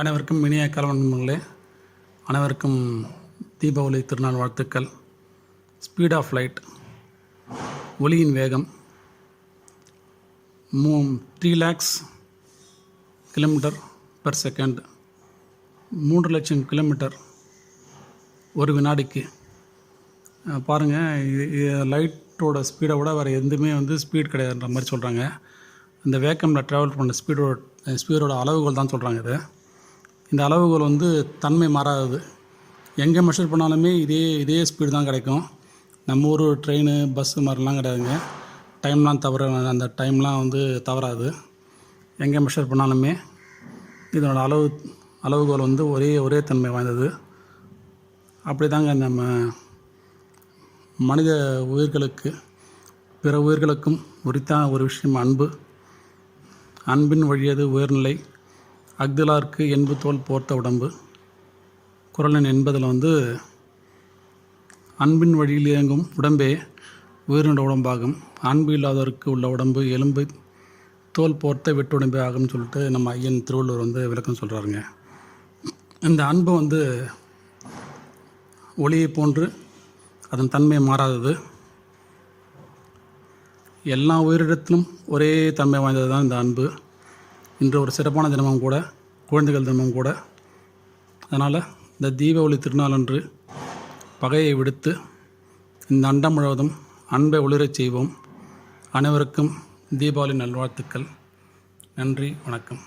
அனைவருக்கும் இனிய கலவன்களே அனைவருக்கும் தீபாவளி திருநாள் வாழ்த்துக்கள். ஸ்பீட் ஆஃப் லைட் ஒளியின் வேகம். மூ three lakhs kilometre per second மூன்று லட்சம் கிலோமீட்டர் ஒரு வினாடிக்கு. பாருங்கள் இது லைட்டோட ஸ்பீடை விட வேறு எதுவுமே வந்து ஸ்பீட் கிடையாதுன்ற மாதிரி சொல்கிறாங்க இந்த வேக்கமில் ட்ராவல் பண்ண ஸ்பீடோட ஸ்பீடோட அளவுகள் தான் சொல்கிறாங்க இது. இந்த அளவுகோல் வந்து தன்மை மாறாதது. எங்கே மெஷர் பண்ணாலுமே இதே இதே ஸ்பீடு தான் கிடைக்கும். நம்ம ஊர் ட்ரெயின் பஸ்ஸு மாதிரிலாம் கிடையாதுங்க. டைம்லாம் தவற அந்த டைம்லாம் வந்து தவறாது. எங்கே மெஷர் பண்ணாலுமே இதனோட அளவு அளவுகோல் வந்து ஒரே ஒரே தன்மை வாய்ந்தது. அப்படி தாங்க நம்ம மனித உயிர்களுக்கு பிற உயிர்களுக்கும் உரித்தான ஒரு விஷயம் அன்பு. அன்பின் வழியது உயர்நிலை. அக்திலார்க்கு என்பு தோல் போர்த்த உடம்பு. குரலன் என்பதில் வந்து அன்பின் வழியில் இயங்கும் உடம்பே உயிரின உடம்பாகும். அன்பு இல்லாதவருக்கு உள்ள உடம்பு எலும்பு தோல் போர்த்த வெட்டுடம்பே ஆகும்னு சொல்லிட்டு நம்ம ஐயன் திருவள்ளுவர் வந்து விளக்கம் சொல்கிறாருங்க இந்த அன்பு வந்து ஒளியை போன்று அதன் தன்மை மாறாதது. எல்லா உயிரிடத்திலும் ஒரே தன்மை வாய்ந்தது தான் இந்த அன்பு. இன்று ஒரு சிறப்பான தினமும் கூட குழந்தைகள் தினமும் கூட. அதனால் இந்த தீபாவளி திருநாளன்று பகையை விடுத்து இந்த அண்டம் முழுவதும் அன்பை ஒளிரச் செய்வோம். அனைவருக்கும் தீபாவளி நல்வாழ்த்துக்கள். நன்றி வணக்கம்.